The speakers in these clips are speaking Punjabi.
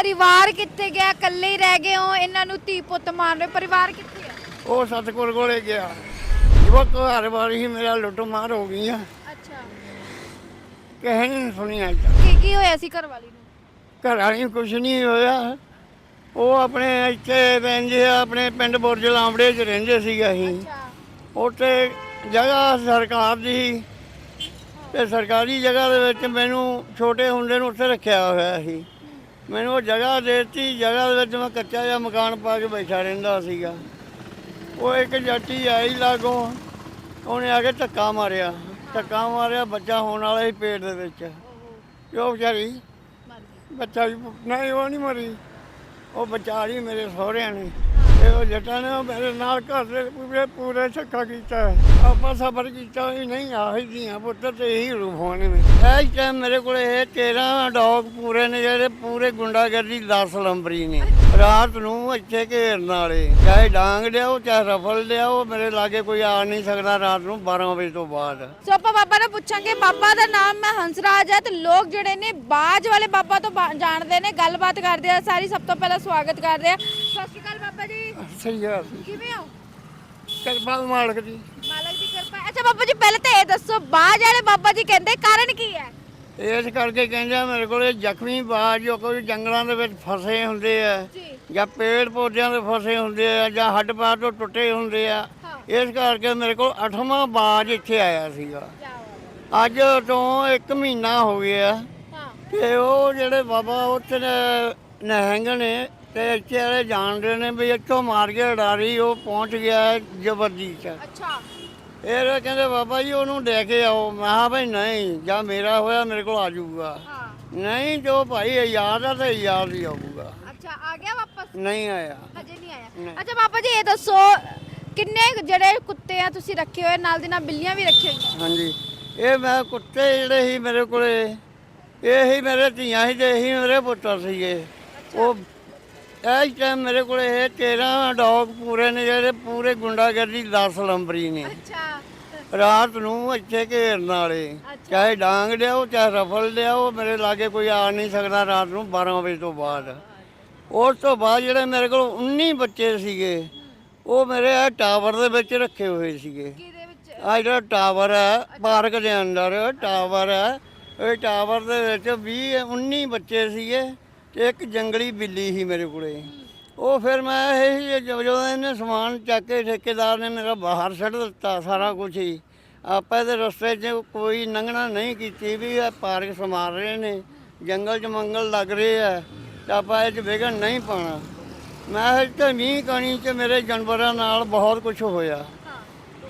ਪਰਿਵਾਰ ਕਿੱਥੇ ਗਿਆ? ਇਕੱਲੇ ਹੀ ਰਹਿ ਗਏ ਹੋ ਇਹਨਾਂ ਨੂੰ ਧੀ ਪੁੱਤ ਮਾਰ ਰਹੇ ਪਰਿਵਾਰ ਕਿੱਥੇ ਹੈ ਉਹ ਸਤਗੁਰ ਕੋਲੇ ਗਿਆ। ਯੁਵਕ ਹਰ ਵਾਰੀ ਹੀ ਮੇਰਾ ਲੁੱਟ ਮਾਰ ਹੋ ਗਈ ਆ ਅੱਛਾ। ਕਿਸੇ ਨੇ ਨੀ ਸੁਣੀ ਅੱਜ ਤੱਕ ਕੀ ਕੀ ਹੋਇਆ ਸੀ ਘਰ ਵਾਲੀ ਨੂੰ? ਘਰ ਵਾਲੀ ਨੂੰ ਕੁਛ ਨਹੀਂ ਹੋਇਆ। ਉਹ ਆਪਣੇ ਇੱਥੇ ਰਹਿੰਦੇ ਆ ਆਪਣੇ ਪਿੰਡ ਬੁਰਜ ਲਾਂਬੜੇ 'ਚ ਰਹਿੰਦੇ ਸੀਗੇ ਅਸੀਂ। ਅੱਛਾ। ਉੱਥੇ ਜਗ੍ਹਾ ਸਰਕਾਰ ਦੀ ਤੇ ਸਰਕਾਰੀ ਜਗ੍ਹਾ ਦੇ ਵਿੱਚ ਮੈਨੂੰ ਛੋਟੇ ਹੁੰਦੇ ਨੂੰ ਉੱਥੇ ਰੱਖਿਆ ਹੋਇਆ ਸੀ। ਮੈਨੂੰ ਉਹ ਜਗ੍ਹਾ ਦੇਤੀ ਜਗ੍ਹਾ ਦੇ ਵਿੱਚ ਮੈਂ ਕੱਚਾ ਜਿਹਾ ਮਕਾਨ ਪਾ ਕੇ ਬੈਠਾ ਰਹਿੰਦਾ ਸੀਗਾ। ਉਹ ਇੱਕ ਜਾਟੀ ਆਈ ਲਾਗੋਂ ਉਹਨੇ ਆ ਕੇ ਧੱਕਾ ਮਾਰਿਆ। ਧੱਕਾ ਮਾਰਿਆ ਬੱਚਾ ਹੋਣ ਵਾਲਾ ਸੀ ਪੇਟ ਦੇ ਵਿੱਚ। ਉਹ ਵਿਚਾਰੀ? ਬੱਚਾ ਵੀ ਨਹੀਂ ਉਹ ਨਹੀਂ ਮਰੀ। ਉਹ ਬਚਾ ਲਈ ਮੇਰੇ ਸਹੁਰਿਆਂ ਨੇ ਤੇ ਜੱਟਾਂ ਨੇ ਮੇਰੇ ਨਾਲ ਘਰ ਦੇ ਪੂਰੇ ਪੂਰੇ ਛੱਕਾ ਕੀਤਾ। ਆਪਾਂ ਸਬਰ ਕੀਤਾ ਵੀ ਨਹੀਂ, ਆਹੀ ਦੀਆਂ ਪੁੱਤਰ ਤੇ ਇਹੀ ਰੂਪ ਹੋਣੇ ਨੇ ਇਸ ਟਾਈਮ ਮੇਰੇ ਕੋਲ, ਇਹ 13 ਡੌਗ ਪੂਰੇ ਨੇ ਜਿਹੜੇ ਪੂਰੇ ਗੁੰਡਾਗਰਦੀ 10 ਲੰਬਰੀ ਨੇ। ਰਾਤ ਨੂੰ ਇੱਥੇ ਘੇਰਨ ਵਾਲੇ, ਚਾਹੇ ਡਾਂਗ ਲਿਆਓ, ਚਾਹੇ ਰਫਲ ਲਿਆਓ, ਮੇਰੇ ਲਾਗੇ ਕੋਈ ਆ ਨਹੀਂ ਸਕਦਾ ਰਾਤ ਨੂੰ 12 ਵਜੇ ਤੋਂ ਬਾਅਦ। ਸੋ ਆਪਾਂ ਬਾਬਾ ਨੂੰ ਪੁੱਛਾਂਗੇ, ਬਾਬਾ ਦਾ ਨਾਮ ਮੈਂ ਹੰਸਰਾਜ ਹੈ ਤੇ ਲੋਕ ਜਿਹੜੇ ਨੇ ਬਾਜ ਵਾਲੇ ਬਾਬਾ ਤੋਂ ਬਾ- ਜਾਣਦੇ ਨੇ, ਗੱਲਬਾਤ ਕਰਦੇ ਆ, ਸਾਰੀ ਸਭ ਤੋਂ ਪਹਿਲਾਂ ਸਵਾਗਤ ਕਰਦੇ ਆ। ਸਤਿ ਸ਼੍ਰੀ ਅਕਾਲ ਬਾਬਾ ਜੀ। ਸਹੀ ਗੱਲ ਕਿਵੇਂ ਹੋ? ਕਿਰਪਾ ਮਾਲਕ ਦੀ। ਮਾਲਕ ਦੀ ਕਿਰਪਾ ਅੱਛਾ ਬਾਬਾ ਜੀ ਪਹਿਲਾਂ ਤਾਂ ਇਹ ਦੱਸੋ ਬਾਜ ਵਾਲੇ ਬਾਬਾ ਜੀ ਕਹਿੰਦੇ ਕਾਰਨ ਕੀ ਹੈ? ਇਸ ਕਰਕੇ ਕਹਿੰਦੇ ਆ ਮੇਰੇ ਕੋਲੇ ਜ਼ਖਮੀ ਬਾਜ ਜੋ ਕੋਈ ਜੰਗਲਾਂ ਦੇ ਵਿੱਚ ਫਸੇ ਹੁੰਦੇ ਆ ਜੀ। ਜਾਂ ਪੇੜ ਪੌਦਿਆਂ ਦੇ ਫਸੇ ਹੁੰਦੇ ਆ ਜਾਂ ਹੱਡ ਪੈਰ ਤੋਂ ਟੁੱਟੇ ਹੁੰਦੇ ਆ ਹਾਂ। ਇਸ ਕਰਕੇ ਮੇਰੇ ਕੋਲ ਅੱਠਵਾਂ ਬਾਜ ਇੱਥੇ ਆਇਆ ਸੀਗਾ। ਅੱਜ ਤੋਂ 1 ਮਹੀਨਾ ਹੋ ਗਿਆ ਹਾਂ। ਤੇ ਉਹ ਜਿਹੜੇ ਬਾਬਾ ਉੱਥੇ ਨਹਿੰਗ ਨੇ ਤੇ ਇੱਥੇ ਵਾਲੇ ਜਾਣਦੇ ਨੇ ਵੀ ਇੱਥੋਂ ਮਾਰ ਕੇ ਉਡਾਰੀ ਉਹ ਪਹੁੰਚ ਗਿਆ ਜਬਰਦੀ ਚ ਅੱਛਾ। ਇਹ ਕਹਿੰਦੇ ਬਾਬਾ ਜੀ ਉਹਨੂੰ ਲੈ ਕੇ ਆਓ। ਮੈਂ ਕਿਹਾ ਭਾਈ ਨਹੀਂ ਜਾਂ ਮੇਰਾ ਹੋਇਆ ਮੇਰੇ ਕੋਲ ਆ ਜਾਊਗਾ। ਹਾਂ। ਨਹੀਂ ਜੋ ਭਾਈ ਯਾਦ ਆ ਤੇ ਯਾਦ ਹੀ ਆਊਗਾ। ਅੱਛਾ ਆ ਗਿਆ ਵਾਪਸ? ਨਹੀਂ ਆਇਆ। ਹਜੇ ਨਹੀਂ ਆਇਆ। ਅੱਛਾ ਬਾਬਾ ਜੀ ਇਹ ਦੱਸੋ ਕਿੰਨੇ ਜਿਹੜੇ ਕੁੱਤੇ ਆ ਤੁਸੀਂ ਰੱਖੇ ਹੋਏ? ਨਾਲ ਦੀ ਨਾਲ ਬਿੱਲੀਆਂ ਵੀ ਰੱਖੀਆਂ ਹੋਈਆਂ? ਹਾਂਜੀ। ਇਹ ਮੈਂ ਕੁੱਤੇ ਜਿਹੜੇ ਸੀ ਮੇਰੇ ਕੋਲੇ ਇਹ ਹੀ ਮੇਰੇ ਧੀਆਂ ਸੀ ਤੇ ਇਹੀ ਮੇਰੇ ਪੁੱਤਰ ਸੀਗੇ। ਉਹ ਇਸ ਟਾਈਮ ਮੇਰੇ ਕੋਲੇ ਇਹ 13 ਡੌਗ ਪੂਰੇ ਨੇ ਜਿਹੜੇ ਪੂਰੇ ਗੁੰਡਾਗਰਦੀ 10 ਲੰਬਰੀ ਨੇ। ਅੱਛਾ। ਰਾਤ ਨੂੰ ਇੱਥੇ ਘੇਰਨ ਵਾਲੇ ਚਾਹੇ ਡਾਂਗ ਲਿਆਓ ਚਾਹੇ ਰਫਲ ਲਿਆਓ ਮੇਰੇ ਲਾਗੇ ਕੋਈ ਆ ਨਹੀਂ ਸਕਦਾ ਰਾਤ ਨੂੰ 12 ਵਜੇ ਤੋਂ ਬਾਅਦ। ਉਸ ਤੋਂ ਬਾਅਦ ਜਿਹੜੇ ਮੇਰੇ ਕੋਲ 19 ਬੱਚੇ ਸੀਗੇ ਉਹ ਮੇਰੇ ਇਹ ਟਾਵਰ ਦੇ ਵਿੱਚ ਰੱਖੇ ਹੋਏ ਸੀਗੇ। ਆ ਜਿਹੜਾ ਟਾਵਰ ਹੈ ਪਾਰਕ ਦੇ ਅੰਦਰ ਟਾਵਰ ਹੈ ਇਹ ਟਾਵਰ ਦੇ ਵਿੱਚ 20 19 ਬੱਚੇ ਸੀਗੇ। ਤੇ ਇੱਕ ਜੰਗਲੀ ਬਿੱਲੀ ਸੀ ਮੇਰੇ ਕੋਲੇ। ਉਹ ਫਿਰ ਮੈਂ ਇਹ ਹੀ ਜਦੋਂ ਇਹਨੇ ਸਮਾਨ ਚੱਕ ਕੇ ਠੇਕੇਦਾਰ ਨੇ ਮੇਰਾ ਬਾਹਰ ਛੱਡ ਦਿੱਤਾ ਸਾਰਾ ਕੁਝ ਹੀ। ਆਪਾਂ ਇਹਦੇ ਰਸਤੇ 'ਚ ਕੋਈ ਲੰਘਣਾ ਨਹੀਂ ਕੀਤੀ ਵੀ ਇਹ ਪਾਰਕ ਸਮਾਰ ਰਹੇ ਨੇ, ਜੰਗਲ 'ਚ ਮੰਗਲ ਲੱਗ ਰਹੇ ਆ, ਤਾਂ ਆਪਾਂ ਇਹ 'ਚ ਵਿਘਨ ਨਹੀਂ ਪਾਣਾ ਮੈਂ ਇੱਥੇ ਮੀਂਹ ਕਣੀ 'ਚ ਮੇਰੇ ਜਾਨਵਰਾਂ ਨਾਲ ਬਹੁਤ ਕੁਝ ਹੋਇਆ। ਹਾਂ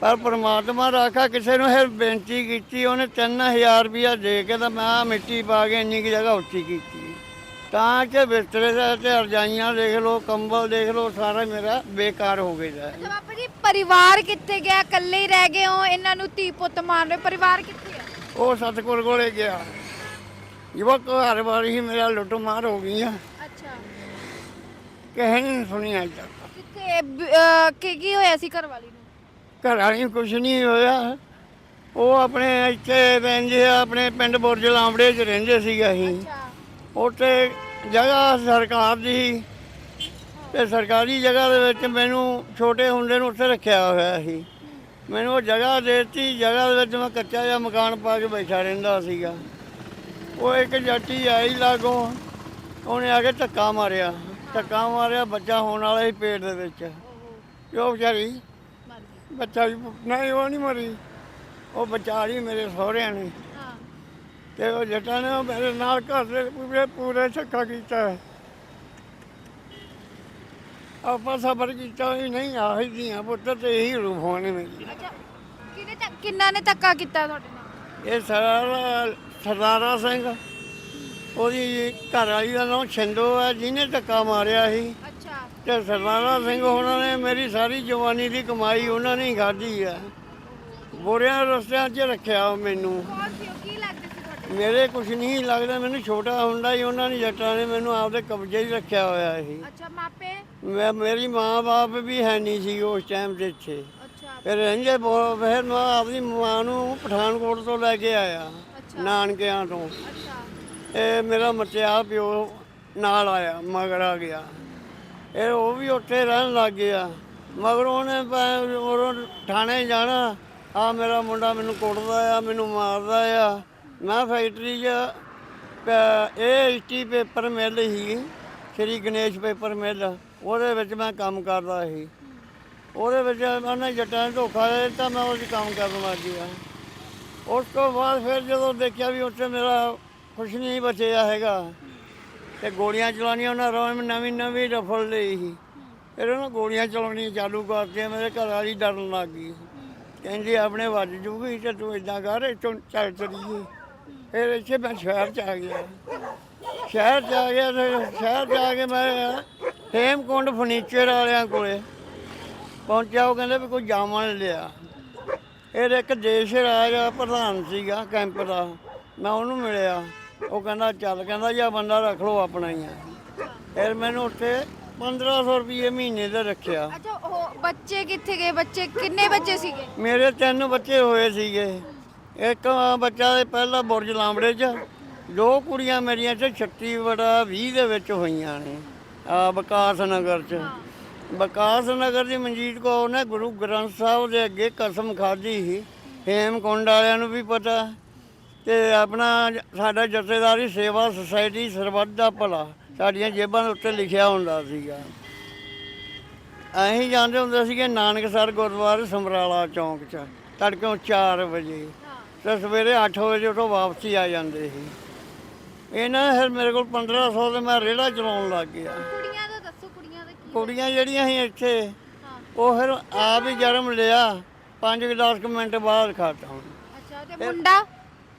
ਪਰ ਪ੍ਰਮਾਤਮਾ ਰਾਖਾ ਕਿਸੇ ਨੂੰ ਇਹ ਬੇਨਤੀ ਕੀਤੀ, ਉਹਨੇ 3000 ਰੁਪਇਆ ਦੇ ਕੇ ਤਾਂ ਮੈਂ ਮਿੱਟੀ ਪਾ ਕੇ ਇੰਨੀ ਕੁ ਜਗ੍ਹਾ ਉੱਚੀ ਕੀਤੀ। ਤਾਂ ਕਿ ਬਿਸਤਰੇ ਦੇ ਤੇ ਰਜਾਈਆਂ ਦੇਖ ਲਓ ਕੰਬਲ ਦੇਖ ਲਓ ਸਾਰਾ ਮੇਰਾ ਬੇਕਾਰ ਹੋ ਗਿਆ ਅੱਛਾ ਬਾਬਾ ਜੀ ਪਰਿਵਾਰ ਕਿੱਥੇ ਗਿਆ? ਇਕੱਲੇ ਹੀ ਰਹਿ ਗਏ ਹੋ ਇਹਨਾਂ ਨੂੰ ਧੀ ਪੁੱਤ ਮਾਰ ਰਹੇ ਪਰਿਵਾਰ ਕਿੱਥੇ ਹੈ ਉਹ ਸਤਗੁਰ ਕੋਲੇ ਗਿਆ। ਯੁਵਕ ਹਰ ਵਾਰੀ ਹੀ ਮੇਰਾ ਲੁੱਟ ਮਾਰ ਹੋ ਗਈ ਆ। ਅੱਛਾ। ਨੀ ਸੁਣੀ ਅੱਜ ਤੱਕ। ਕਿੱਥੇ? ਬ- ਅਹ, ਕੀ ਕੀ ਹੋਇਆ ਸੀ ਘਰ ਵਾਲੀ ਨੂੰ? ਘਰ ਵਾਲੀ ਨੂੰ ਕੁਛ ਨਹੀਂ ਹੋਇਆ। ਉਹ ਆਪਣੇ ਇੱਥੇ ਰਹਿੰਦੇ ਆ ਆਪਣੇ ਪਿੰਡ ਬੁਰਜ ਲਾਂਬੜੇ 'ਚ ਰਹਿੰਦੇ ਸੀਗੇ ਅਸੀਂ। ਅੱਛਾ। ਉੱਥੇ ਜਗ੍ਹਾ ਸਰਕਾਰ ਦੀ ਤੇ ਸਰਕਾਰੀ ਜਗ੍ਹਾ ਦੇ ਵਿੱਚ ਮੈਨੂੰ ਛੋਟੇ ਹੁੰਦੇ ਨੂੰ ਉੱਥੇ ਰੱਖਿਆ ਹੋਇਆ ਸੀ। ਮੈਨੂੰ ਉਹ ਜਗ੍ਹਾ ਦੇਤੀ ਜਗ੍ਹਾ ਦੇ ਵਿੱਚ ਮੈਂ ਕੱਚਾ ਜਿਹਾ ਮਕਾਨ ਪਾ ਕੇ ਬੈਠਾ ਰਹਿੰਦਾ ਸੀਗਾ। ਉਹ ਇੱਕ ਜਾਟੀ ਆਈ ਲਾਗੋਂ ਉਹਨੇ ਆ ਕੇ ਧੱਕਾ ਮਾਰਿਆ। ਧੱਕਾ ਮਾਰਿਆ ਬੱਚਾ ਹੋਣ ਵਾਲਾ ਸੀ ਪੇਟ ਦੇ ਵਿੱਚ। ਉਹ ਵਿਚਾਰੀ ਬੱਚਾ ਵੀ ਨਹੀਂ ਉਹ ਨਹੀਂ ਮਰੀ। ਉਹ ਬਚਾ ਲਈ ਮੇਰੇ ਸਹੁਰਿਆਂ ਨੇ ਤੇ ਉਹ ਜੱਟਾਂ ਨੇ ਉਹ ਮੇਰੇ ਨਾਲ ਘਰ ਦੇ ਪੂਰੇ ਪੂਰੇ ਛੱਕਾ ਕੀਤਾ ਆਪਾਂ ਸਬਰ ਕੀਤਾ ਵੀ ਨਹੀਂ ਆਹੀ ਦੀਆਂ ਪੁੱਤਰ ਤੇ ਇਹੀ ਰੂਪ ਹੋਣੇ ਨੇ ਅੱਛਾ ਕਿਹਨੇ ਧੱਕ- ਕਿੰਨਾ ਨੇ ਧੱਕਾ ਕੀਤਾ ਤੁਹਾਡੇ ਨਾਲ? ਇਹ ਸਰਦਾਰ ਸਰਦਾਰਾ ਸਿੰਘ। ਉਹਦੀ ਘਰ ਵਾਲੀ ਦਾ ਨਾਮ ਛਿੰਦੋ ਹੈ ਜਿਹਨੇ ਧੱਕਾ ਮਾਰਿਆ ਸੀ। ਅੱਛਾ। ਤੇ ਸਰਦਾਰਾ ਸਿੰਘ ਉਹਨਾਂ ਨੇ ਮੇਰੀ ਸਾਰੀ ਜਵਾਨੀ ਦੀ ਕਮਾਈ ਉਹਨਾਂ ਨੇ ਹੀ ਖਾਧੀ ਹੈ। ਬੋਰਿਆਂ ਰਸਤਿਆਂ 'ਚ ਰੱਖਿਆ ਮੈਨੂੰ। ਕੌਣ ਸੀ ਉਹ? ਕੀ ਲੱਗਦੇ ਮੇਰੇ ਕੁਝ ਨਹੀਂ ਲੱਗਦਾ ਮੈਨੂੰ ਛੋਟਾ ਹੁੰਦਾ ਹੀ ਉਹਨਾਂ ਨੇ ਜੱਟਾਂ ਨੇ ਮੈਨੂੰ ਆਪਦੇ ਕਬਜ਼ੇ 'ਚ ਰੱਖਿਆ ਹੋਇਆ ਸੀ। ਅੱਛਾ ਮਾਪੇ? ਮੈਂ ਮੇਰੀ ਮਾਂ-ਬਾਪ ਵੀ ਹੈ ਨਹੀਂ ਸੀ ਉਸ ਟਾਈਮ ਦੇ ਇੱਥੇ। ਅੱਛਾ। ਫਿਰ ਰਹਿੰਦੇ ਬਹੁਤ ਫਿਰ ਮੈਂ ਆਪਦੀ ਮਾਂ ਨੂੰ ਪਠਾਨਕੋਟ ਤੋਂ ਲੈ ਕੇ ਆਇਆ ਨਾਨਕਿਆਂ ਤੋਂ। ਅੱਛਾ। ਇਹ ਮੇਰਾ ਮੱਚਿਆ ਪਿਓ ਨਾਲ ਆਇਆ ਮਗਰ ਆ ਗਿਆ। ਇਹ ਉਹ ਵੀ ਉੱਥੇ ਰਹਿਣ ਲੱਗ ਗਿਆ। ਮਗਰ ਉਹਨੇ ਭੈ- ਉਰੋਂ ਥਾਣੇ ਜਾਣਾ। ਆ ਮੇਰਾ ਮੁੰਡਾ ਮੈਨੂੰ ਕੁੱਟਦਾ ਆ ਮੈਨੂੰ ਮਾਰਦਾ ਆ। ਮੈਂ ਫੈਕਟਰੀ 'ਚ ਪ- ਇਹ ਇਸਟੀ ਪੇਪਰ ਮਿੱਲ ਸੀ, ਸ਼੍ਰੀ ਗਣੇਸ਼ ਪੇਪਰ ਮਿੱਲ, ਉਹਦੇ ਵਿੱਚ ਮੈਂ ਕੰਮ ਕਰਦਾ ਸੀ। ਉਹਦੇ ਵਿੱਚ ਉਹਨੇ ਜੱਟਾਂ ਨੇ ਧੋਖਾ ਦੇ ਦਿੱਤਾ, ਮੈਂ ਉਹਦੇ 'ਚ ਕੰਮ ਕਰਨ ਲੱਗ ਗਿਆ। ਉਸ ਤੋਂ ਬਾਅਦ ਫਿਰ ਜਦੋਂ ਦੇਖਿਆ ਵੀ ਉੱਥੇ ਮੇਰਾ ਕੁਛ ਨਹੀਂ ਬਚਿਆ ਹੈਗਾ, ਤੇ ਗੋਲੀਆਂ ਚਲਾਉਣੀਆਂ, ਉਹਨਾਂ ਰੋਜ਼ ਨਵੀਂ ਨਵੀਂ ਰਫਲ ਲਈ ਸੀ। ਫਿਰ ਉਹਨਾਂ ਗੋਲੀਆਂ ਚਲਾਉਣੀਆਂ ਚਾਲੂ ਕਰਤੀਆਂ, ਮੇਰੇ ਘਰ ਵਾਲੀ ਡਰਨ ਲੱਗ ਗਈ। ਕਹਿੰਦੀ, ਆਪਣੇ ਵੱਜ ਜੂਗੀ ਤੇ ਤੂੰ ਇਦਾਂ ਕਰ, ਇੱਥੋਂ ਚੱਲ ਚਲੀਏ। ਫਿਰ ਇੱਥੇ ਮੈਂ ਸ਼ਹਿਰ ਚ ਆ ਗਿਆ। ਸ਼ਹਿਰ ਚ ਆ ਗਿਆ ਤੇ ਸ਼ਹਿਰ ਚ ਆ ਕੇ ਮੈਂ ਹੇਮਕੁੰਡ ਫਰਨੀਚਰ ਵਾਲਿਆਂ ਕੋਲੇ ਪਹੁੰਚਿਆ। ਉਹ ਕਹਿੰਦੇ ਵੀ ਕੋਈ ਜਾਮਣ ਲਿਆ। ਇਹ ਇੱਕ ਦੇਸ਼ ਰਾਜ ਪ੍ਰਧਾਨ ਸੀਗਾ ਕੈਂਪ ਦਾ। ਮੈਂ ਉਹਨੂੰ ਮਿਲਿਆ। ਉਹ ਕਹਿੰਦਾ ਚੱਲ ਕਹਿੰਦਾ ਜਾਂ ਬੰਦਾ ਰੱਖ ਲਓ ਆਪਣਾ ਹੀ ਆ। ਫਿਰ ਮੈਨੂੰ ਉੱਥੇ 1500 ਰੁਪਏ ਮਹੀਨੇ ਦਾ ਰੱਖਿਆ। ਅੱਛਾ ਉਹ ਬੱਚੇ ਕਿੱਥੇ ਗਏ? ਬੱਚੇ ਕਿੰਨੇ ਬੱਚੇ ਸੀਗੇ? ਮੇਰੇ ਤਿੰਨ ਬੱਚੇ ਹੋਏ ਸੀਗੇ। ਇੱਕ ਬੱਚਾ ਦੇ ਪਹਿਲਾ ਬੁਰਜ ਲਾਂਬੜੇ 'ਚ, ਦੋ ਕੁੜੀਆਂ ਮੇਰੀਆਂ ਤੇ 36 ਬੜਾ 20 ਦੇ ਵਿੱਚ ਹੋਈਆਂ ਨੇ, ਆ ਵਿਕਾਸ ਨਗਰ 'ਚ। ਵਿਕਾਸ ਨਗਰ ਦੀ ਮਨਜੀਤ ਕੌਰ ਨੇ ਗੁਰੂ ਗ੍ਰੰਥ ਸਾਹਿਬ ਦੇ ਅੱਗੇ ਕਸਮ ਖਾਧੀ ਸੀ, ਹੇਮਕੁੰਡ ਵਾਲਿਆਂ ਨੂੰ ਵੀ ਪਤਾ, ਤੇ ਆਪਣਾ ਸਾਡਾ ਜਥੇਦਾਰੀ ਸੇਵਾ ਸੁਸਾਇਟੀ ਸਰਬੱਤ ਦਾ ਭਲਾ, ਸਾਡੀਆਂ ਜੇਬਾਂ ਦੇ ਉੱਤੇ ਲਿਖਿਆ ਹੁੰਦਾ ਸੀਗਾ। ਅਸੀਂ ਜਾਂਦੇ ਹੁੰਦੇ ਸੀਗੇ ਨਾਨਕਸਰ ਗੁਰਦੁਆਰੇ ਸਮਰਾਲਾ ਚੌਂਕ 'ਚ, ਤੜਕੇ 4 ਵਜੇ। ਤੇ ਸਵੇਰੇ 8 ਵਜੇ ਉਥੋਂ ਵਾਪਸੀ ਆ ਜਾਂਦੇ ਸੀ। ਇਹਨਾਂ ਨੇ ਫਿਰ ਮੇਰੇ ਕੋਲ 1500 ਤੇ ਮੈਂ ਰੇੜਾ ਚਲਾਉਣ ਲੱਗ ਗਿਆ। ਕੁੜੀਆਂ ਦਾ ਦੱਸੋ ਕੁੜੀਆਂ ਦਾ ਕੀ ਕੁੜੀਆਂ ਜਿਹੜੀਆਂ ਸੀ ਇੱਥੇ ਉਹ ਫਿਰ ਆਪ ਹੀ ਜਨਮ ਲਿਆ 5-10 ਮਿੰਟ ਬਾਅਦ ਖਾਤਾ ਅੱਛਾ ਤੇ ਮੁੰਡਾ?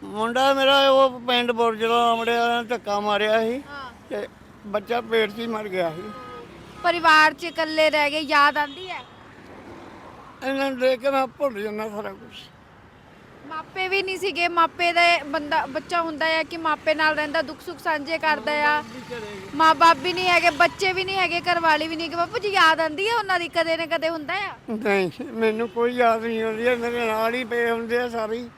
ਮੁੰਡਾ ਮੇਰਾ ਉਹ ਪਿੰਡ ਬੁਰਜਲਾ ਆਮੜੇ ਵਾਲਿਆਂ ਨੇ ਧੱਕਾ ਮਾਰਿਆ ਸੀ ਤੇ ਬੱਚਾ ਪੇਟ 'ਚ ਹੀ ਮਰ ਗਿਆ ਸੀ। ਪਰਿਵਾਰ 'ਚ ਇਕੱਲੇ ਰਹਿ ਗਏ ਯਾਦ ਆਂਦੀ ਹੈ? ਇਹਨਾਂ ਨੂੰ ਦੇਖ ਕੇ ਮੈਂ ਭੁੱਲ ਜਾਂਦਾ ਸਾਰਾ ਕੁਝ ਮਾਪੇ ਵੀ ਨਹੀਂ ਸੀਗੇ ਮਾਪੇ ਦਾ ਬੰਦਾ ਬੱਚਾ ਹੁੰਦਾ ਹੈ ਕਿ ਮਾਪੇ ਨਾਲ ਰਹਿੰਦਾ ਦੁੱਖ ਸੁੱਖ ਸਾਂਝੇ ਕਰਦਾ ਆ। ਮਾਂ-ਬਾਪ ਵੀ ਨਹੀਂ ਹੈਗੇ ਬੱਚੇ ਵੀ ਨਹੀਂ ਹੈਗੇ ਘਰਵਾਲੀ ਵੀ ਨਹੀਂ ਹੈਗੇ। ਬਾਪੂ ਜੀ ਯਾਦ ਆਂਦੀ ਹੈ ਉਹਨਾਂ ਦੀ ਕਦੇ ਨਾ ਕਦੇ ਹੁੰਦਾ ਆ? ਨਹੀਂ ਮੈਨੂੰ ਕੋਈ ਯਾਦ ਨਹੀਂ ਆਉਂਦੀ। ਹੈ, ਮੇਰੇ ਨਾਲ ਹੀ ਪਏ ਹੁੰਦੇ ਆ ਸਾਰੇ। ਹੀ।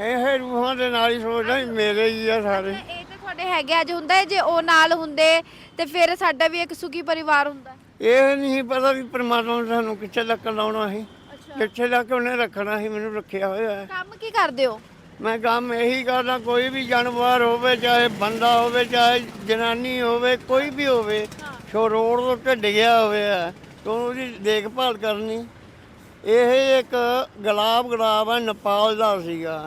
ਇਹ ਰੂਹਾਂ ਦੇ ਨਾਲ ਹੀ ਸੋਚਦਾ ਮੇਰੇ ਹੀ ਆ ਸਾਰੇ। ਇਹ ਤਾਂ ਤੁਹਾਡੇ ਹੈਗੇ ਅੱਜ ਹੁੰਦਾ ਹੈ ਜੇ ਉਹ ਨਾਲ ਹੁੰਦੇ ਤੇ ਫਿਰ ਸਾਡਾ ਵੀ ਇੱਕ ਸੁਖੀ ਪਰਿਵਾਰ ਹੁੰਦਾ। ਇਹ ਨਹੀਂ ਪਤਾ ਵੀ ਪ੍ਰਮਾਤਮਾ ਨੇ ਸਾਨੂੰ ਕਿੱਥੇ ਲੱਕ ਲਾਉਣਾ ਸੀ। ਕਿੱਥੇ ਲੱਕ ਉਹਨੇ ਰੱਖਣਾ ਸੀ ਮੈਨੂੰ ਰੱਖਿਆ ਹੋਇਆ ਹੈ। ਕੰਮ ਕੀ ਕਰਦੇ ਹੋ? ਮੈਂ ਕੰਮ ਇਹੀ ਕਰਦਾ ਕੋਈ ਵੀ ਜਾਨਵਰ ਹੋਵੇ ਚਾਹੇ ਬੰਦਾ ਹੋਵੇ ਚਾਹੇ ਜਨਾਨੀ ਹੋਵੇ ਕੋਈ ਵੀ ਹੋਵੇ ਸੋ ਰੋਡ ਦੇ ਉੱਤੇ ਡਿੱਗਿਆ ਹੋਇਆ ਤਾਂ ਉਹਦੀ ਦੇਖਭਾਲ ਕਰਨੀ। ਇਹ ਇੱਕ ਗੁਲਾਬ ਗੁਲਾਬ ਹੈ ਨੇਪਾਲ ਦਾ ਸੀਗਾ।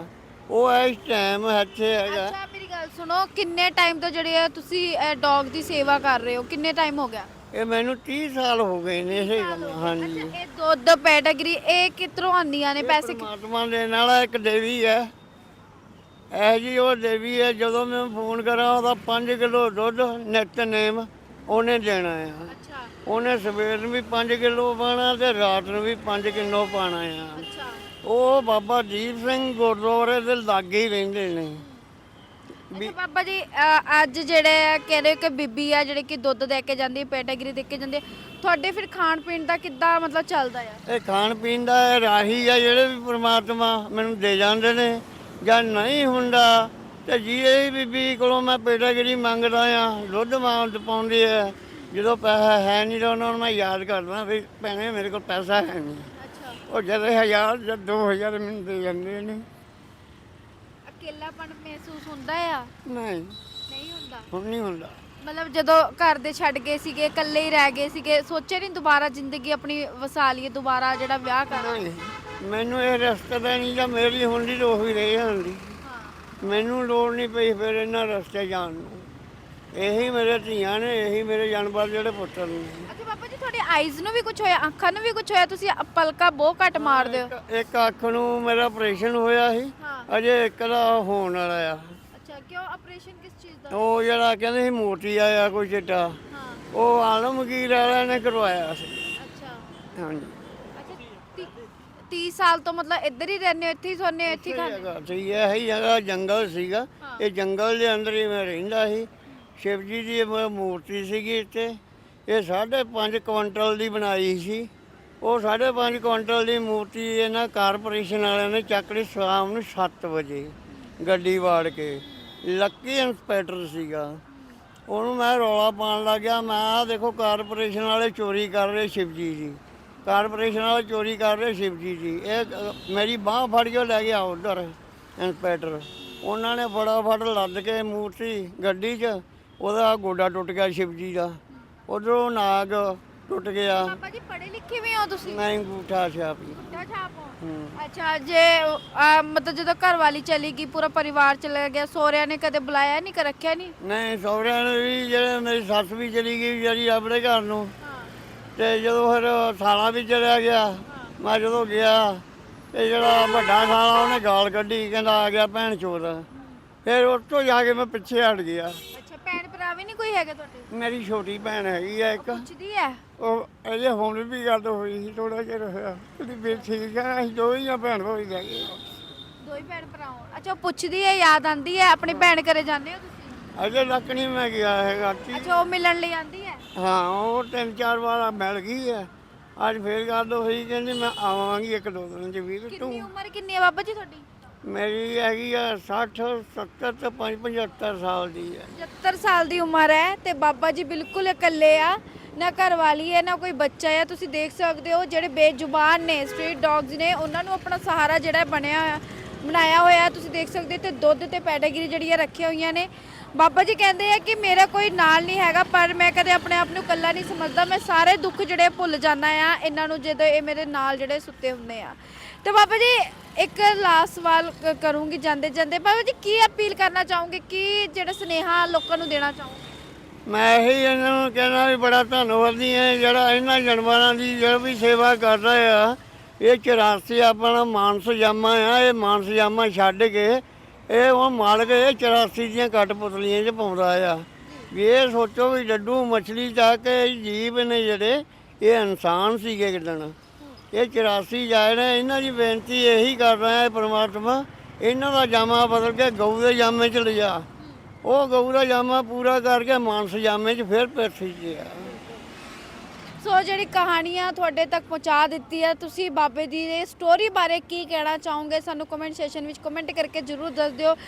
ਉਹ ਇਸ ਟਾਈਮ ਇੱਥੇ ਹੈਗਾ। ਅੱਛਾ ਮੇਰੀ ਗੱਲ ਸੁਣੋ ਕਿੰਨੇ ਟਾਈਮ ਤੋਂ ਜਿਹੜੇ ਆ ਤੁਸੀਂ ਡੌਗ ਦੀ ਸੇਵਾ ਕਰ ਰਹੇ ਹੋ? ਕਿੰਨੇ ਟਾਈਮ ਹੋ ਗਿਆ? ਇਹ ਮੈਨੂੰ 30 ਸਾਲ ਹੋ ਗਏ ਨੇ ਇਹ ਕੰਮ ਹਾਂਜੀ। ਇਹ ਦੁੱਧ ਪੈਡਗਰੀ ਇਹ ਕਿੱਧਰੋਂ ਆਉਂਦੀਆਂ ਨੇ ਪੈਸੇ? ਕਿ- ਪਰਮਾਤਮਾ ਦੇ ਨਾਲ ਇੱਕ ਦੇਵੀ ਹੈ। ਇਹ ਜੀ ਉਹ ਦੇਵੀ ਹੈ ਜਦੋਂ ਮੈਂ ਫੋਨ ਕਰਾਂ ਉਹਦਾ 5 ਕਿਲੋ ਦੁੱਧ ਨਿਤਨੇਮ ਉਹਨੇ ਦੇਣਾ ਆ। ਅੱਛਾ। ਉਹਨੇ ਸਵੇਰ ਨੂੰ ਵੀ 5 ਕਿਲੋ ਪਾਣਾ ਤੇ ਰਾਤ ਨੂੰ ਵੀ 5 ਕਿਲੋ ਪਾਣਾ ਆ। ਅੱਛਾ। ਉਹ ਬਾਬਾ ਦੀਪ ਸਿੰਘ ਗੁਰਦੁਆਰੇ ਦੇ ਲਾਗੇ ਹੀ ਰਹਿੰਦੇ ਨੇ। ਅੱਛਾ ਬਾਬਾ ਜੀ ਅ, ਅੱਜ ਜਿਹੜੇ ਆ ਕਹਿੰਦੇ ਕਿ ਬੀਬੀ ਆ ਜਿਹੜੇ ਕਿ ਦੁੱਧ ਦੇ ਕੇ ਜਾਂਦੀ ਪੈਡਗਰੀ ਦੇ ਕੇ ਜਾਂਦੀ ਆ। ਤੁਹਾਡੇ ਫਿਰ ਖਾਣ ਪੀਣ ਦਾ ਕਿੱਦਾਂ ਮਤਲਬ ਚੱਲਦਾ ਆ? ਇਹ ਖਾਣ ਪੀਣ ਦਾ ਇਹ ਰਾਹੀ ਆ ਜਿਹੜੇ ਵੀ ਪ੍ਰਮਾਤਮਾ ਮੈਨੂੰ ਦੇ ਜਾਂਦੇ ਨੇ ਜਾਂ ਨਹੀਂ ਹੁੰਦਾ ਤੇ ਜੀ ਬੀਬੀ ਕੋਲੋਂ ਮੈਂ ਪੇਟਾਗਰੀ ਮੰਗਦਾ ਆ ਦੁੱਧ ਮਾਂ ਪਾਉਂਦੀ ਹੈ ਜਦੋਂ ਪੈਸਾ ਹੈ ਨਹੀਂ ਤਾਂ ਉਹਨਾਂ ਨੂੰ ਮੈਂ ਯਾਦ ਕਰਦਾ ਵੀ ਭੈਣੇ ਮੇਰੇ ਕੋਲ ਪੈਸਾ ਹੈ ਨਹੀਂ। ਅੱਛਾ। ਉਹ ਜਦੋਂ ਹਜ਼ਾਰ ਜਾਂ 2000 ਮੈਨੂੰ ਦੇ ਜਾਂਦੇ ਨੇ। ਅਕੇਲਾਪਣ ਮਹਿਸੂਸ ਹੁੰਦਾ ਆ? ਨਹੀਂ। ਨਹੀਂ ਹੁੰਦਾ? ਹੁਣ ਨਹੀਂ ਹੁੰਦਾ। ਮਤਲਬ ਜਦੋਂ ਘਰ ਦੇ ਛੱਡ ਗਏ ਸੀਗੇ ਇਕੱਲੇ ਹੀ ਰਹਿ ਗਏ ਸੀਗੇ ਸੋਚਿਆ ਨਹੀਂ ਦੁਬਾਰਾ ਜ਼ਿੰਦਗੀ ਆਪਣੀ ਵਸਾ ਲਈਏ ਦੁਬਾਰਾ ਜਿਹੜਾ ਵਿਆਹ ਕਰਾਂ ਨਹੀਂ ਮੈਨੂੰ ਇਹ ਰਸਤੇ ਦਾ ਨਹੀਂ ਜਾਂ ਮੇਰੀ ਹੁੰਦੀ ਤਾਂ ਉਹੀ ਰਹਿ ਜਾਂਦੀ ਹਾਂ। ਮੈਨੂੰ ਲੋੜ ਨਹੀਂ ਪਈ ਫਿਰ ਇਹਨਾਂ ਰਸਤੇ ਜਾਣ ਨੂੰ। ਇਹੀ ਮੇਰੇ ਧੀਆਂ ਨੇ ਇਹੀ ਮੇਰੇ ਜਾਨਵਰ ਜਿਹੜੇ ਪੁੱਤਰ ਨੇ। ਅੱਛਾ ਬਾਬਾ ਤੁਹਾਡੇ ਆਈਜ਼ ਨੂੰ ਵੀ ਕੁਝ ਹੋਇਆ ਅੱਖਾਂ ਨੂੰ ਵੀ ਕੁਝ ਹੋਇਆ ਤੁਸੀਂ ਪਲਕਾ ਬਹੁਤ ਘੱਟ ਮਾਰਦੇ ਹੋ। ਇੱਕ- ਇੱਕ ਅੱਖ ਨੂੰ ਮੇਰਾ ਆਪਰੇਸ਼ਨ ਹੋਇਆ ਸੀ ਹਾਂ। ਅਜੇ ਇੱਕ ਦਾ ਹੋਣ ਵਾਲਾ ਆ। ਅੱਛਾ ਕਿਉਂ ਆਪਰੇਸ਼ਨ ਕਿਸ ਚੀਜ਼ ਦਾ? ਉਹ ਜਿਹੜਾ ਕਹਿੰਦੇ ਸੀ ਮੋਟੀ ਆਇਆ ਕੋਈ ਚਿੱਟਾ ਹਾਂ। ਉਹ ਆਲਮਗੀਰ ਵਾਲਿਆਂ ਨੇ ਕਰਵਾਇਆ ਸੀ। ਅੱਛਾ। ਹਾਂਜੀ। ਅੱਛਾ 30 ਸਾਲ ਤੋਂ ਮਤਲਬ ਇੱਧਰ ਹੀ ਰਹਿੰਦੇ ਹੋ ਇੱਥੇ ਹੀ ਸੌਂਦੇ ਹੋ ਇੱਥੇ ਹੀ ਇਹ ਖਾਂਦੇ ਜਗ੍ਹਾ ਸੀ ਇਹ ਜਗ੍ਹਾ ਜੰਗਲ ਸੀਗਾ। ਇਹ ਜੰਗਲ ਦੇ ਅੰਦਰ ਹੀ ਮੈਂ ਰਹਿੰਦਾ ਸੀ। ਸ਼ਿਵ ਜੀ ਦੀ ਮ- ਮੂਰਤੀ ਸੀਗੀ ਇੱਥੇ। ਇਹ 5.5 ਕੁਇੰਟਲ ਦੀ ਬਣਾਈ ਸੀ। ਉਹ 5.5 ਕੁਇੰਟਲ ਦੀ ਮੂਰਤੀ ਇਹਨਾਂ ਕਾਰਪੋਰੇਸ਼ਨ ਵਾਲਿਆਂ ਨੇ ਚੱਕ ਲਈ ਸ਼ਾਮ ਨੂੰ 7 ਵਜੇ ਗੱਡੀ ਵਾੜ ਕੇ। ਲੱਕੀ ਇੰਸਪੈਕਟਰ ਸੀਗਾ। ਉਹਨੂੰ ਮੈਂ ਰੌਲਾ ਪਾਉਣ ਲੱਗਿਆ ਮੈਂ ਆਹ ਦੇਖੋ ਕਾਰਪੋਰੇਸ਼ਨ ਵਾਲੇ ਚੋਰੀ ਕਰ ਰਹੇ ਸ਼ਿਵਜੀ ਜੀ। ਕਾਰਪੋਰੇਸ਼ਨ ਵਾਲੇ ਚੋਰੀ ਕਰ ਰਹੇ ਸ਼ਿਵਜੀ ਜੀ। ਇਹ ਅ, ਮੇਰੀ ਬਾਹ ਫੜ ਕੇ ਉਹ ਲੈ ਗਿਆ ਉਧਰ ਇੰਸਪੈਕਟਰ ਉਹਨਾਂ ਨੇ ਫਟਾਫਟ ਲੱਦ ਕੇ ਮੂਰਤੀ ਗੱਡੀ 'ਚ ਉਹਦਾ ਗੋਡਾ ਟੁੱਟ ਗਿਆ ਸ਼ਿਵਜੀ ਦਾ। ਉਧਰੋਂ ਨਾਗ ਟੁੱਟ ਗਿਆ। ਬਾਬਾ ਜੀ ਪੜ੍ਹੇ ਲਿਖੇ ਵੀ ਹੋ ਤੁਸੀਂ? ਮੈਂ ਅੰਗੂਠਾ ਛਾਪੀ ਗੁੱਡਾ ਛਾਪ ਹੋ? ਹੂੰ। ਅੱਛਾ ਜੇ ਅਹ, ਮਤਲਬ ਜਦੋਂ ਘਰ ਵਾਲੀ ਚਲੀ ਗਈ ਪੂਰਾ ਪਰਿਵਾਰ ਚਲਾ ਗਿਆ ਸੋਹਰਿਆਂ ਨੇ ਕਦੇ ਬੁਲਾਇਆ ਨਹੀਂ ਕਿ ਰੱਖਿਆ ਨਹੀਂ? ਨਹੀਂ ਸਹੁਰਿਆਂ ਨੇ ਵੀ ਜਿਹੜੇ ਮੇਰੀ ਸੱਸ ਵੀ ਚਲੀ ਗਈ ਜਿਹੜੀ ਆਪਣੇ ਘਰ ਨੂੰ। ਹਾਂ। ਤੇ ਜਦੋਂ ਫਿਰ ਸਾਲਾ ਵੀ ਚਲਿਆ ਗਿਆ ਮੈਂ ਜਦੋਂ ਗਿਆ ਤੇ ਜਿਹੜਾ ਵੱਡਾ ਸਾਲਾ ਉਹਨੇ ਗਾਲ ਕੱਢੀ ਕਹਿੰਦਾ ਆ ਗਿਆ ਭੈਣ ਚੋਦ। ਫਿਰ ਉਸ ਤੋਂ ਜਾ ਕੇ ਮੈਂ ਪਿੱਛੇ ਹਟ ਗਿਆ। ਅੱਛਾ ਭੈਣ ਭਰਾ ਵੀ ਨਹੀਂ ਕੋਈ ਹੈਗੇ ਤੁਹਾਡੇ? ਮੇਰੀ ਛੋਟੀ ਭੈਣ ਹੈਗੀ ਆ ਇੱਕ। ਪੁੱਛਦੀ ਹੈ ਉਹ ਅਜੇ ਹੁਣ ਵੀ ਗੱਲ ਹੋਈ ਸੀ ਥੋੜਾ ਜਿਹਾ ਹੋਇਆ। ਉਹਦੀ ਵੀ ਠੀਕ ਆ ਅਸੀਂ ਦੋ ਹੀ ਆ ਭੈਣ ਹੋਈ ਗਏ ਦੋ ਹੀ ਭੈਣ ਭਰਾ ਹੋ ਅੱਛਾ ਉਹ ਪੁੱਛਦੀ ਹੈ ਯਾਦ ਆਂਦੀ ਹੈ ਆਪਣੀ ਭੈਣ ਘਰੇ ਜਾਂਦੇ ਹੋ ਤੁਸੀਂ? ਅਜੇ ਤੱਕ ਨਹੀਂ ਮੈਂ ਗਿਆ ਹੈਗਾ। ਕੀ ਅੱਛਾ ਉਹ ਮਿਲਣ ਲਈ ਆਂਦੀ ਹੈ ਹਾਂ ਉਹ ਤਿੰਨ ਚਾਰ ਵਾਰ ਮਿਲ ਗਈ ਹੈ ਅੱਜ ਫੇਰ ਗੱਲ ਹੋਈ ਕਹਿੰਦੀ ਮੈਂ ਆਵਾਂਗੀ ਇੱਕ ਦੋ ਦਿਨ ਚ ਵੀਰ ਕਿੰਨੀ ਤੂੰ ਉਮਰ ਕਿੰਨੀ ਹੈ ਬਾਬਾ ਜੀ ਤੁਹਾਡੀ? ਮੇਰੀ ਹੈਗੀ ਆ 60 70 ਤੇ 75 ਸਾਲ ਦੀ ਹੈ 75 ਸਾਲ ਦੀ ਉਮਰ ਹੈ ਤੇ ਬਾਬਾ ਜੀ ਬਿਲਕੁਲ ਇਕੱਲੇ ਆ, ਨਾ ਘਰ ਵਾਲੀ ਹੈ, ਨਾ ਕੋਈ ਬੱਚਾ ਹੈ। ਤੁਸੀਂ ਦੇਖ ਸਕਦੇ ਹੋ ਜਿਹੜੇ ਬੇਜ਼ੁਬਾਨ ਨੇ ਸਟਰੀਟ ਡੌਗਸ ਨੇ, ਉਹਨਾਂ ਨੂੰ ਆਪਣਾ ਸਹਾਰਾ ਜਿਹੜਾ ਬਣਿਆ ਹੋਇਆ, ਬਣਾਇਆ ਹੋਇਆ ਤੁਸੀਂ ਦੇਖ ਸਕਦੇ ਹੋ ਤੇ ਦੁੱਧ ਤੇ ਪੈਡਾਗਰੀ ਜਿਹੜੀਆਂ ਰੱਖੀਆਂ ਹੋਈਆਂ ਨੇ। ਬਾਬਾ ਜੀ ਕਹਿੰਦੇ ਆ ਕਿ ਮੇਰਾ ਕੋਈ ਨਾਲ ਨਹੀਂ ਹੈਗਾ, ਪਰ ਮੈਂ ਕਦੇ ਆਪਣੇ ਆਪ ਨੂੰ ਇਕੱਲਾ ਨਹੀਂ ਸਮਝਦਾ। ਮੈਂ ਸਾਰੇ ਦੁੱਖ ਜਿਹੜੇ ਭੁੱਲ ਜਾਂਦਾ ਆ, ਇਹਨਾਂ ਨੂੰ ਜਦੋਂ ਇਹ ਮੇਰੇ ਨਾਲ ਜਿਹੜੇ ਸੁੱਤੇ ਹੁੰਦੇ ਆ। ਤੇ ਬਾਬਾ ਜੀ, ਇੱਕ ਲਾਸਟ ਸਵਾਲ ਕ- ਕਰੂੰਗੀ ਜਾਂਦੇ ਜਾਂਦੇ। ਬਾਬਾ ਜੀ, ਕੀ ਅਪੀਲ ਕਰਨਾ ਚਾਹੋਗੇ? ਕੀ ਜਿਹੜਾ ਸੁਨੇਹਾ ਲੋਕਾਂ ਨੂੰ ਦੇਣਾ ਚਾਹੋਗੇ? ਮੈਂ ਇਹੀ ਇਹਨਾਂ ਨੂੰ ਕਹਿਣਾ ਵੀ ਬੜਾ ਧੰਨਵਾਦੀ ਹਾਂ ਜਿਹੜਾ ਇਹਨਾਂ ਜਾਨਵਰਾਂ ਦੀ ਜਿਹੜਾ ਵੀ ਸੇਵਾ ਕਰ ਰਹੇ ਆ, ਇਹ 84 ਆਪਣਾ ਮਾਨਸ ਜਾਮਾ ਆ, ਇਹ ਮਾਨਸ ਜਾਮਾ ਛੱਡ ਕੇ, ਇਹ ਉਹ ਮਾਲਕ, ਇਹ 84 ਦੀਆਂ ਕੱਟ ਪੁਤਲੀਆਂ 'ਚ ਪਾਉਂਦਾ ਆ। ਵੀ ਇਹ ਸੋਚੋ ਵੀ ਡੱਡੂ ਮਛਲੀ ਤੱਕ ਇਹ ਜੀਵ ਨੇ ਜਿਹੜੇ, ਇਹ ਇਨਸਾਨ ਸੀਗੇ ਕਿਦਣ। ਇਹ 84 ਜਾਏ ਨੇ ਇਹਨਾਂ ਦੀ ਬੇਨਤੀ ਇਹੀ ਕਰ ਰਿਹਾ ਹੈ ਪ੍ਰਮਾਤਮਾ, ਇਹਨਾਂ ਦਾ ਜਾਮਾ ਬਦਲ ਕੇ ਗਊ ਦੇ ਜਾਮੇ 'ਚ ਲਿਜਾ। ਉਹ ਗਊ ਦਾ ਜਾਮਾ ਪੂਰਾ ਕਰਕੇ ਮਾਨਸ ਜਾਮੇ 'ਚ ਫਿਰ ਪੈਸੀ ਗਿਆ ਸੋ ਜਿਹੜੀ ਕਹਾਣੀਆਂ ਤੁਹਾਡੇ ਤੱਕ ਪਹੁੰਚਾ ਦਿੱਤੀ ਹੈ, ਤੁਸੀਂ ਬਾਬੇ ਦੀ ਇਹ ਸਟੋਰੀ ਬਾਰੇ ਕੀ ਕਹਿਣਾ ਚਾਹੋਗੇ? ਸਾਨੂੰ ਕਮੈਂਟ ਸੈਸ਼ਨ ਵਿੱਚ ਕਮੈਂਟ ਕਰਕੇ ਜਰੂਰ ਦੱਸ ਦਿਓ।